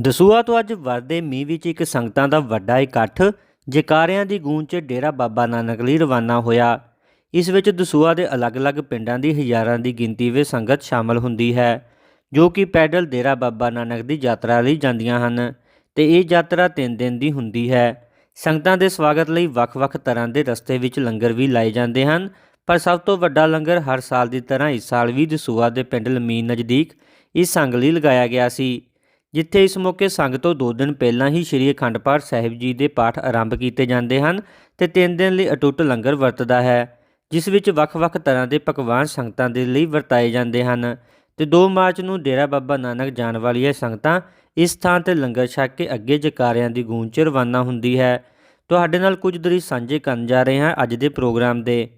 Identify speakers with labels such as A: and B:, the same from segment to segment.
A: ਦਸੂਆ ਤੋਂ ਅੱਜ ਵਰਦੇ ਮੀਂਹ ਵਿੱਚ ਇੱਕ ਸੰਗਤਾਂ ਦਾ ਵੱਡਾ ਇਕੱਠ, ਜੈਕਾਰਿਆਂ ਦੀ ਗੂੰਜ 'ਚ ਡੇਰਾ ਬਾਬਾ ਨਾਨਕ ਲਈ ਰਵਾਨਾ ਹੋਇਆ। ਇਸ ਵਿੱਚ ਦਸੂਆ ਦੇ ਅਲੱਗ-ਅਲੱਗ ਪਿੰਡਾਂ ਦੀ ਹਜ਼ਾਰਾਂ ਦੀ ਗਿਣਤੀ ਵਿੱਚ ਸੰਗਤ ਸ਼ਾਮਲ ਹੁੰਦੀ ਹੈ, ਜੋ ਕਿ ਪੈਦਲ ਡੇਰਾ ਬਾਬਾ ਨਾਨਕ ਦੀ ਯਾਤਰਾ ਲਈ ਜਾਂਦੀਆਂ ਹਨ ਤੇ ਇਹ ਯਾਤਰਾ 3 ਦਿਨ ਦੀ ਹੁੰਦੀ ਹੈ। ਸੰਗਤਾਂ ਦੇ ਸਵਾਗਤ ਲਈ ਵੱਖ-ਵੱਖ ਤਰ੍ਹਾਂ ਦੇ ਰਸਤੇ ਵਿੱਚ ਲੰਗਰ ਵੀ ਲਾਏ ਜਾਂਦੇ ਹਨ, ਪਰ ਸਭ ਤੋਂ ਵੱਡਾ ਲੰਗਰ ਹਰ ਸਾਲ ਦੀ ਤਰ੍ਹਾਂ ਇਸ ਸਾਲ ਵੀ ਦਸੂਆ ਦੇ ਪਿੰਡ ਲਮੀਨ ਨਜ਼ਦੀਕ ਇਸ ਸੰਗ ਲਈ ਲਗਾਇਆ ਗਿਆ ਸੀ। ਜਿੱਥੇ ਇਸ ਮੌਕੇ ਸੰਗ ਤੋਂ 2 ਦਿਨ ਪਹਿਲਾਂ ਹੀ ਸ੍ਰੀ ਅਖੰਡ ਪਾਠ ਸਾਹਿਬ ਜੀ ਦੇ ਪਾਠ ਆਰੰਭ ਕੀਤੇ ਜਾਂਦੇ ਹਨ ਤੇ 3 ਦਿਨ ਲਈ ਅਟੁੱਟ ਲੰਗਰ ਵਰਤਦਾ ਹੈ, ਜਿਸ ਵਿੱਚ ਵੱਖ-ਵੱਖ ਤਰ੍ਹਾਂ ਦੇ ਪਕਵਾਨ ਸੰਗਤਾਂ ਦੇ ਲਈ ਵਰਤਾਏ ਜਾਂਦੇ ਹਨ ਤੇ 2 ਮਾਰਚ ਨੂੰ ਡੇਰਾ ਬਾਬਾ ਨਾਨਕ ਜਾਣ ਵਾਲੀਆਂ ਸੰਗਤਾਂ ਇਸ ਥਾਂ ਤੇ ਲੰਗਰ ਛਕ ਕੇ ਅੱਗੇ ਜਕਾਰਿਆਂ ਦੀ ਗੂੰਜ 'ਚ ਰਵਾਨਾ ਹੁੰਦੀ ਹੈ। ਤੁਹਾਡੇ ਨਾਲ ਕੁਝ ਦਰੀ ਸਾਂਝੇ ਕਰਨ ਜਾ ਰਹੇ ਹਾਂ ਅੱਜ ਦੇ ਪ੍ਰੋਗਰਾਮ ਦੇ।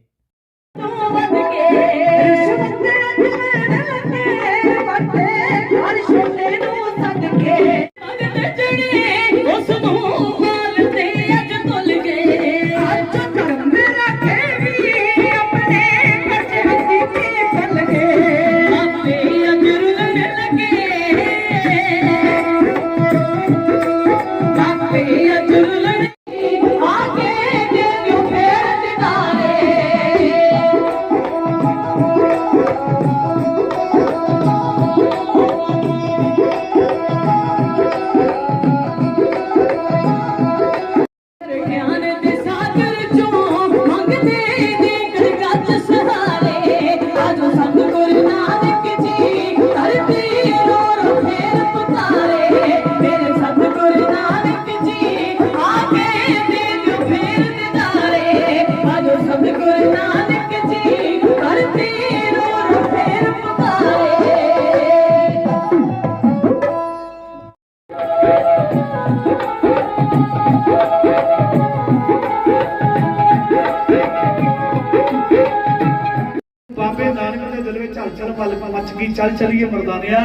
B: ਚੱਲ ਚਲੀਏ ਮਰਦਾਨਿਆ।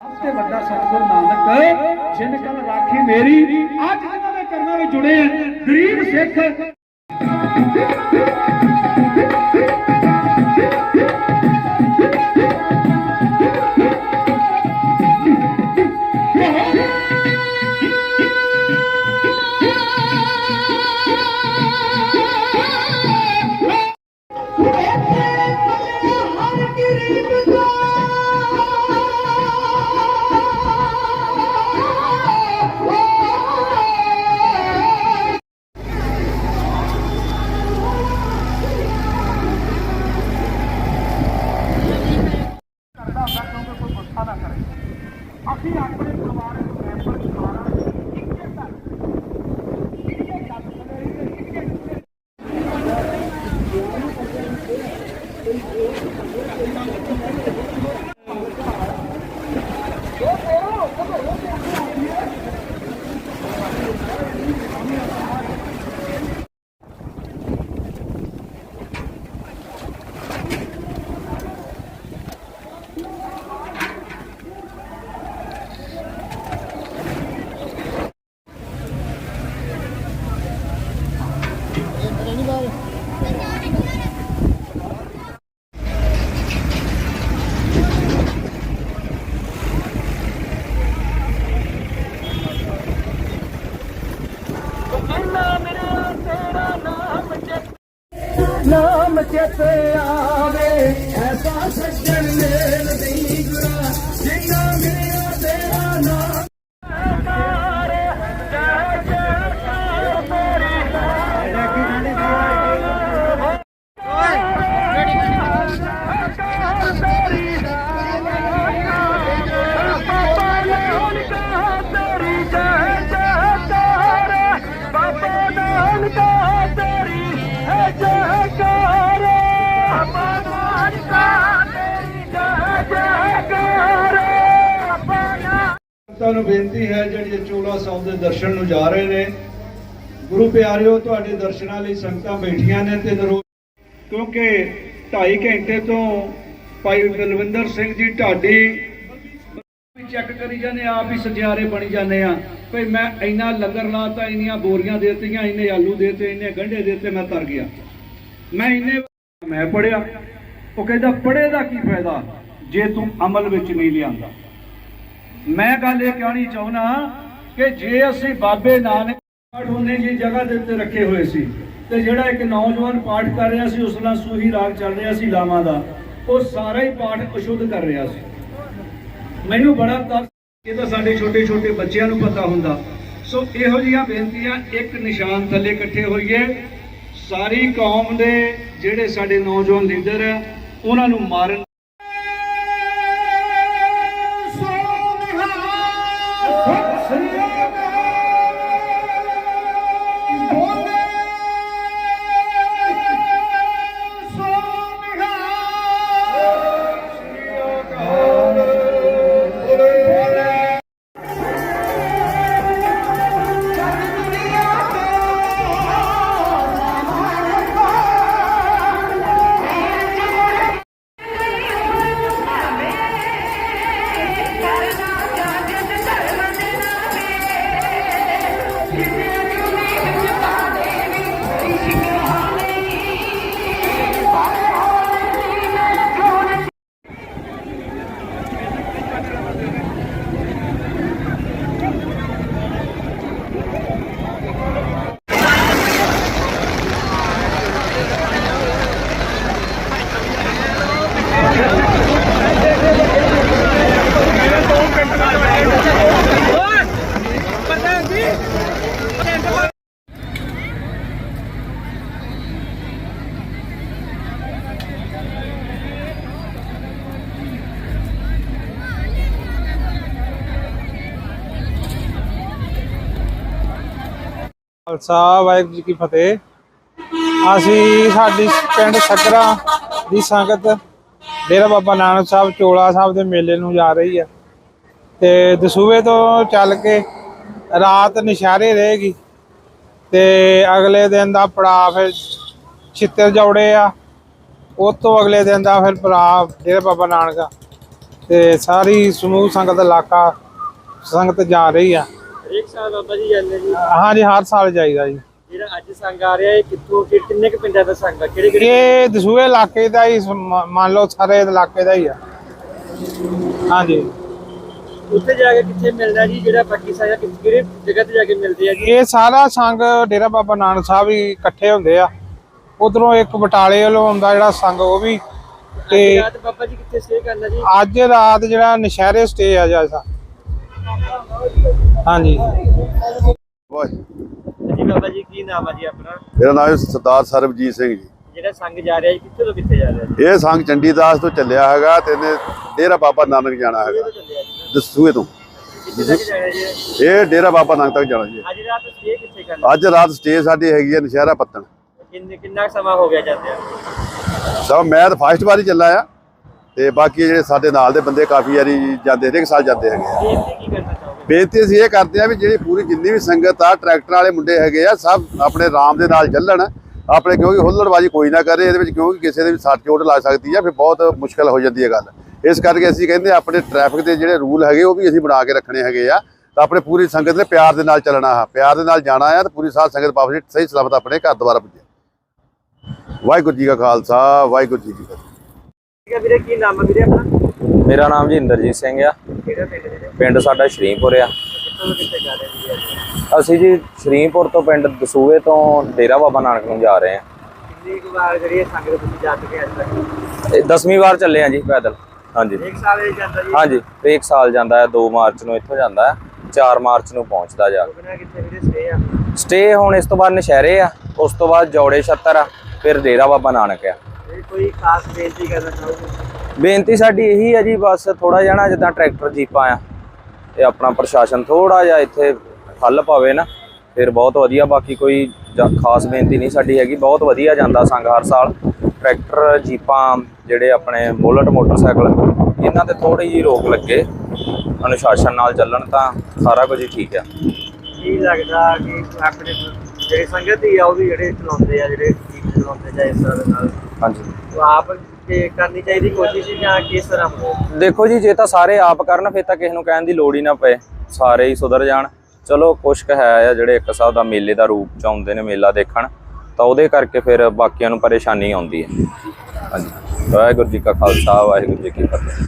B: ਸਭ ਤੋਂ ਵੱਡਾ ਸਤਿਗੁਰ ਨਾਨਕ, ਜਿਨ ਕਲ ਰਾਖੀ ਮੇਰੀ, ਅੱਜ ਜਿਨ੍ਹਾਂ ਦੇ ਚਰਨਾਂ ਵਿੱਚ ਜੁੜੇ ਗਰੀਬ ਸਿੱਖ। Thank you. ਨਾਮ ਚੇਤੇ ਆਵੇ ਐਸਾ ਸੱਜਣ ਮੇਲ ਦੀ ਗੁਰਾ ਜਿੰਨਾ ਮਿਲਿਆ ਤੁਹਾਨੂੰ ਬੇਨਤੀ ਹੈ, ਜਿਹੜੀ ਚੋਲਾ ਸਾਹਿਬ ਦੇ ਦਰਸ਼ਨ ਨੂੰ ਜਾ ਰਹੇ ਨੇ। ਗੁਰੂ ਪਿਆਰਿਓ, ਤੁਹਾਡੇ ਦਰਸ਼ਨਾਂ ਲਈ ਸੰਗਤਾਂ ਬੈਠੀਆਂ ਨੇ ਤੇ ਨਰੋ ਕਿਉਂਕਿ 2.5 ਘੰਟੇ ਤੋਂ ਭਾਈ ਬਲਵਿੰਦਰ ਸਿੰਘ ਜੀ ਢਾਡੀ ਚੈੱਕ ਕਰੀ ਜਾਂਦੇ ਆਪ ਹੀ ਸਜਿਆਰੇ ਬਣੀ ਜਾਂਦੇ ਆ। ਭਈ ਮੈਂ ਇੰਨਾ ਲੰਗਰ ਲਾਤਾ, ਇੰਨੀਆਂ ਬੋਰੀਆਂ ਦੇਤੀਆਂ, ਇੰਨੇ ਆਲੂ ਦੇਤੇ, ਇੰਨੇ ਗੰਢੇ ਦੇਤੇ, ਮੈਂ ਤਰ ਗਿਆ। ਮੈਂ ਇੰਨੇ ਮੈਂ ਪੜਿਆ ਉਹ ਕਹਿੰਦਾ ਪੜੇ ਦਾ ਕੀ ਫਾਇਦਾ? ਜੇ ਤੂੰ ਅਮਲ ਵਿੱਚ ਨਹੀਂ ਲਿਆਂਦਾ। ਮੈਂ ਗੱਲ ਇਹ ਕਹਿਣੀ ਚਾਹੁੰਦਾ ਕਿ ਜੇ ਅਸੀਂ ਬਾਬੇ ਨਾਨਕ ਪਾਠ ਉਹਨੇ ਜੀ ਜਗ੍ਹਾ ਦੇ ਉੱਤੇ ਰੱਖੇ ਹੋਏ ਸੀ ਤੇ ਜਿਹੜਾ ਇੱਕ ਨੌਜਵਾਨ ਪਾਠ ਕਰ ਰਿਹਾ ਸੀ, ਉਸ ਨਾਲ ਸੂਹੀ ਰਾਗ ਚੱਲ ਰਿਹਾ ਸੀ ਲਾਵਾਂ ਦਾ, ਉਹ ਸਾਰਾ ਹੀ ਪਾਠ ਅਸ਼ੁੱਧ ਕਰ ਰਿਹਾ ਸੀ। ਮੈਨੂੰ ਬੜਾ ਤਰਸ ਇਹ ਤਾਂ ਸਾਡੇ ਛੋਟੇ ਛੋਟੇ ਬੱਚਿਆਂ ਨੂੰ ਪਤਾ ਹੁੰਦਾ। ਸੋ ਇਹੋ ਜਿਹੀਆਂ ਬੇਨਤੀਆਂ, ਇੱਕ ਨਿਸ਼ਾਨ ਥੱਲੇ ਇਕੱਠੇ ਹੋਈਏ। ਸਾਰੀ ਕੌਮ ਦੇ ਜਿਹੜੇ ਸਾਡੇ ਨੌਜਵਾਨ ਲੀਡਰ ਆ, ਉਹਨਾਂ ਨੂੰ ਮਾਰਨ
C: ਖਾਲਸਾ, ਵਾਹਿਗੁਰੂ ਜੀ ਕੀ ਫਤਿਹ। ਅਸੀਂ ਸਾਡੀ ਪਿੰਡ ਸਕਰਾ ਦੀ ਸੰਗਤ, ਡੇਰਾ ਬਾਬਾ ਨਾਨਕ ਸਾਹਿਬ, ਚੋਲਾ ਸਾਹਿਬ ਦੇ ਮੇਲੇ ਨੂੰ ਜਾ ਰਹੀ ਹੈ ਤੇ ਦਸੂਵੇ ਤੋਂ ਚੱਲ ਕੇ ਰਾਤ ਨਿਸ਼ਾਰੇ ਰਹੇਗੀ। ਤੇ ਅਗਲੇ ਦਿਨ ਦਾ ਪੜਾਅ ਫਿਰ ਛਿੱਤਰ ਜੋੜੇ ਆ। ਉਸ ਤੋਂ ਅਗਲੇ ਦਿਨ ਦਾ ਫਿਰ ਪੜਾਅ ਡੇਰਾ ਬਾਬਾ ਨਾਨਕ ਤੇ ਸਾਰੀ ਸਮੂਹ ਸੰਗਤ, ਇਲਾਕਾ ਸੰਗਤ ਜਾ ਰਹੀ ਆ।
D: ਇੱਕ ਸਾਲ ਬਾਬਾ ਜੀ ਜਾਂਦੇ ਜੀ?
C: ਹਾਂਜੀ ਹਰ ਸਾਲ ਜਾਈਦਾ ਜੀ।
D: ਜਿਹੜਾ ਅੱਜ ਸੰਗ ਆ ਰਿਹਾ ਇਹ ਕਿੱਥੋਂ ਕਿ ਕਿੰਨੇ ਕੁ ਪਿੰਡਾਂ ਦਾ ਸੰਗ ਆ? ਕਿਹੜੇ
C: ਇਹ ਦਸੂਹੇ ਇਲਾਕੇ ਦਾ ਹੀ ਮ- ਮੰਨ ਲਓ ਸਾਰੇ ਇਲਾਕੇ ਦਾ ਹੀ ਆ। ਹਾਂਜੀ
D: ਉੱਥੇ ਜਾ ਕੇ ਕਿੱਥੇ ਮਿਲਣਾ ਜੀ? ਜਿਹੜਾ ਬਾਕੀ ਸਾਰਾ ਕਿ- ਕਿਹੜੇ ਜਗ੍ਹਾ ਤੇ ਜਾ ਕੇ ਮਿਲਦੇ ਆ ਜੀ?
C: ਇਹ ਸਾਰਾ ਸੰਗ ਡੇਰਾ ਬਾਬਾ ਨਾਨਕ ਸਾਹਿਬ ਹੀ ਇਕੱਠੇ ਹੁੰਦੇ ਆ। ਉਧਰੋਂ ਇੱਕ ਬਟਾਲੇ ਵੱਲੋਂ ਹੁੰਦਾ ਜਿਹੜਾ ਸੰਗ ਉਹ ਵੀ ਤੇ
D: ਰਾਤ ਬਾਬਾ ਜੀ ਕਿੱਥੇ ਸਟੇ ਕਰਨਾ ਜੀ?
C: ਅੱਜ ਰਾਤ ਜਿਹੜਾ ਨਸ਼ਹਿਰੇ ਸਟੇ ਆ ਹਾਂਜੀ।
E: ਵਾਹਿ-
D: ਜੀ। ਬਾਬਾ ਜੀ ਕੀ ਨਾਮ ਆ ਜੀ ਆਪਣਾ?
E: ਮੇਰਾ ਨਾਮ ਹੈ ਸਰਦਾਰ ਸਰਬਜੀਤ ਸਿੰਘ ਜੀ।
D: ਜਿਹੜਾ ਸੰਗ ਜਾ ਰਿਹਾ ਜੀ ਕਿੱਥੇ ਤੋਂ ਕਿੱਥੇ ਜਾ ਰਿਹਾ ਜੀ?
E: ਇਹ ਸੰਘ ਚੰਡੀਦਾਸ ਤੋਂ ਚੱਲਿਆ ਹੈਗਾ ਤੇ ਇਹਨੇ ਡੇਰਾ ਬਾਬਾ ਨਾਨਕ ਜਾਣਾ ਹੈਗਾ।
D: ਚੱਲਿਆ ਜੀ?
E: ਦਸੂਏ ਤੋਂ।
D: ਕਿੱਥੇ ਤੱਕ ਜਾਣਾ ਜੀ
E: ਇਹ? ਡੇਰਾ ਬਾਬਾ ਨਾਨਕ ਤੱਕ ਜਾਣਾ ਜੀ।
D: ਅੱਜ ਰਾਤ ਸਟੇ ਕਿੱਥੇ ਕਰਨਾ?
E: ਅੱਜ ਰਾਤ ਸਟੇ ਸਾਡੀ ਹੈਗੀ ਹੈ ਨਸ਼ਹਿਰਾ ਪੱਤਣ।
D: ਕਿੰਨੇ ਕਿੰਨਾ ਕੁ ਸਮਾਂ ਹੋ ਗਿਆ ਜਾਂਦੇ ਆ
E: ਸਭ ਮੈਂ ਤਾਂ ਫਸਟ ਵਾਰੀ ਚੱਲਾ ਆ ਤੇ ਬਾਕੀ ਜਿਹੜੇ ਸਾਡੇ ਨਾਲ ਦੇ ਬੰਦੇ ਕਾਫੀ ਵਾਰੀ ਜਾਂਦੇ ਹਰੇਕ ਸਾਲ ਜਾਂਦੇ ਹੈਗੇ ਆ।
D: ਕੀ ਕਰਨਾ
E: ਬੇਨਤੀ ਅਸੀਂ ਇਹ ਕਰਦੇ ਆ ਵੀ ਜਿਹੜੀ ਪੂਰੀ ਜਿੰਨੀ ਵੀ ਸੰਗਤ ਆ, ਟਰੈਕਟਰ ਵਾਲੇ ਮੁੰਡੇ ਹੈਗੇ ਆ, ਸਭ ਆਪਣੇ ਆਰਾਮ ਦੇ ਨਾਲ ਚੱਲਣ। ਆਪਣੇ ਕਿਉਂਕਿ ਹੁੱਲੜਬਾਜੀ ਕੋਈ ਨਾ ਕਰੇ, ਇਹਦੇ ਵਿੱਚ ਕਿਉਂਕਿ ਕਿਸੇ ਦੇ ਵੀ ਸੱਟ ਚੋਟ ਲੱਗ ਸਕਦੀ ਆ, ਫਿਰ ਬਹੁਤ ਮੁਸ਼ਕਲ ਹੋ ਜਾਂਦੀ ਹੈ ਗੱਲ। ਇਸ ਕਰਕੇ ਅਸੀਂ ਕਹਿੰਦੇ ਆਪਣੇ ਟ੍ਰੈਫਿਕ ਦੇ ਜਿਹੜੇ ਰੂਲ ਹੈਗੇ, ਉਹ ਵੀ ਅਸੀਂ ਬਣਾ ਕੇ ਰੱਖਣੇ ਹੈਗੇ ਆ। ਤਾਂ ਆਪਣੇ ਪੂਰੀ ਸੰਗਤ ਨੇ ਪਿਆਰ ਦੇ ਨਾਲ ਚੱਲਣਾ ਆ। ਪਿਆਰ ਦੇ ਨਾਲ ਜਾਣਾ ਆ ਤੇ ਪੂਰੀ ਸਾਧ ਸੰਗਤ ਵਾਪਸ ਸਹੀ ਸਲਾਮਤ ਆਪਣੇ ਘਰ ਦੁਆਰਾ ਪੁੱਜੇ। ਵਾਹਿਗੁਰੂ ਜੀ ਕਾ ਖਾਲਸਾ, ਵਾਹਿਗੁਰੂ ਜੀ ਕੀ ਫਤਿਹ।
D: ਵੀਰੇ, ਕੀ ਨਾਮ ਹੈ ਵੀਰੇ ਆਪਣਾ?
F: ਮੇਰਾ ਨਾਮ ਜੀ ਇੰਦਰਜੀਤ ਸਿੰਘ ਆ।
D: ਪਿੰਡ
F: ਸਾਡਾ ਸ਼ਰੀਂਪੁਰ ਆ? ਅਸੀਂ ਜੀ ਸ਼ਰੀਂਪੁਰ ਤੋਂ ਪਿੰਡ ਦਸੂਏ ਤੋਂ ਡੇਰਾ ਬਾਬਾ ਨਾਨਕ ਨੂੰ ਜਾ ਰਹੇ ਆ।
D: ਕਿੰਨੀ ਵਾਰ ਜਿਹੜੀ ਇਹ ਸੰਗ ਦੇ ਤੁਸੀਂ ਜਾ ਚੁੱਕੇ ਅੱਜ ਤੱਕ?
F: ਇਹ 10ਵੀਂ ਵਾਰ ਚੱਲੇ ਆ ਜੀ ਪੈਦਲ। ਹਾਂਜੀ।
D: ਇੱਕ ਸਾਲ ਇਹ ਜਾਂਦਾ ਜੀ?
F: ਹਾਂਜੀ ਤੇ ਇੱਕ ਸਾਲ ਜਾਂਦਾ ਹੈ 2 ਮਾਰਚ ਨੂੰ ਇੱਥੋਂ ਜਾਂਦਾ ਹੈ 4 ਮਾਰਚ ਨੂੰ ਪਹੁੰਚਦਾ ਜਾ
D: ਸਟੇ
F: ਹੁਣ ਇਸ ਤੋਂ ਬਾਅਦ ਨਸ਼ਹਿਰੇ ਆ ਉਸ ਤੋਂ ਬਾਅਦ ਜੌੜੇ ਛੱਤਰ ਆ ਫਿਰ ਡੇਰਾ ਬਾਬਾ ਨਾਨਕ ਆ।
D: ਕੋਈ ਖਾਸ ਬੇਨਤੀ ਕਰਨਾ ਚਾਹੋਗੇ?
F: ਬੇਨਤੀ ਸਾਡੀ ਇਹੀ ਹੈ ਜੀ ਬਸ ਥੋੜਾ ਨਾ ਜਿੱਦਾਂ ਟਰੈਕਟਰ ਜੀਪਾਂ ਆ ਇਹ ਆਪਣਾ ਪ੍ਰਸ਼ਾਸਨ ਥੋੜਾ ਜਿਹਾ ਇੱਥੇ ਹੱਲ ਪਾਵੇ ਨਾ ਫਿਰ ਬਹੁਤ ਵਧੀਆ ਬਾਕੀ ਕੋਈ ਜਾਂ ਖਾਸ ਬੇਨਤੀ ਨਹੀਂ ਸਾਡੀ ਹੈਗੀ ਬਹੁਤ ਵਧੀਆ ਜਾਂਦਾ ਸੰਘ ਹਰ ਸਾਲ। ਟਰੈਕਟਰ ਜੀਪਾਂ ਜਿਹੜੇ ਆਪਣੇ ਬੁਲਟ ਮੋਟਰਸਾਈਕਲ ਇਹਨਾਂ ਤੇ ਥੋੜੀ ਜਿਹੀ ਰੋਕ ਲੱਗੇ ਅਨੁਸ਼ਾਸਨ ਨਾਲ ਚੱਲਣ ਤਾਂ ਸਾਰਾ ਕੁਝ ਹੀ ਠੀਕ ਆ।
D: ਕੀ ਲੱਗਦਾ ਕਿ ਆਪਣੇ ਜਿਹੜੀ ਸੰਗਤ ਹੀ ਆ ਉਹ ਵੀ ਜਿਹੜੇ ਚਲਾਉਂਦੇ ਆ ਜਿਹੜੇ ਚਲਾਉਂਦੇ ਜਾਂ ਇਸ ਤਰ੍ਹਾਂ ਦੇ ਨਾਲ?
F: ਹਾਂਜੀ।
D: ਆਪ ਤੇ ਕਰਨੀ ਚਾਹੀਦੀ ਕੋਸ਼ਿਸ਼ ਜਾਂ ਕਿਸ ਤਰ੍ਹਾਂ?
F: ਦੇਖੋ ਜੀ, ਜੇ ਤਾਂ ਸਾਰੇ ਆਪ ਕਰਨ, ਫਿਰ ਤਾਂ ਕਿਸੇ ਨੂੰ ਕਹਿਣ ਦੀ ਲੋੜ ਹੀ ਨਾ ਪਏ। ਸਾਰੇ ਹੀ ਸੁਧਰ ਜਾਣ। ਚਲੋ ਕੁਛ ਕੁ ਹੈ ਆ ਜਿਹੜੇ ਇੱਕ ਹਿਸਾਬ ਦਾ ਮੇਲੇ ਦਾ ਰੂਪ ਚ ਆਉਂਦੇ ਨੇ, ਮੇਲਾ ਦੇਖਣ। ਤਾਂ ਉਹਦੇ ਕਰਕੇ ਫਿਰ ਬਾਕੀਆਂ ਨੂੰ ਪਰੇਸ਼ਾਨੀ ਆਉਂਦੀ ਹੈ। ਹਾਂਜੀ। ਵਾਹਿਗੁਰੂ ਜੀ ਕਾ ਖਾਲਸਾ, ਵਾਹਿਗੁਰੂ ਜੀ ਕੀ ਫਤਿਹ।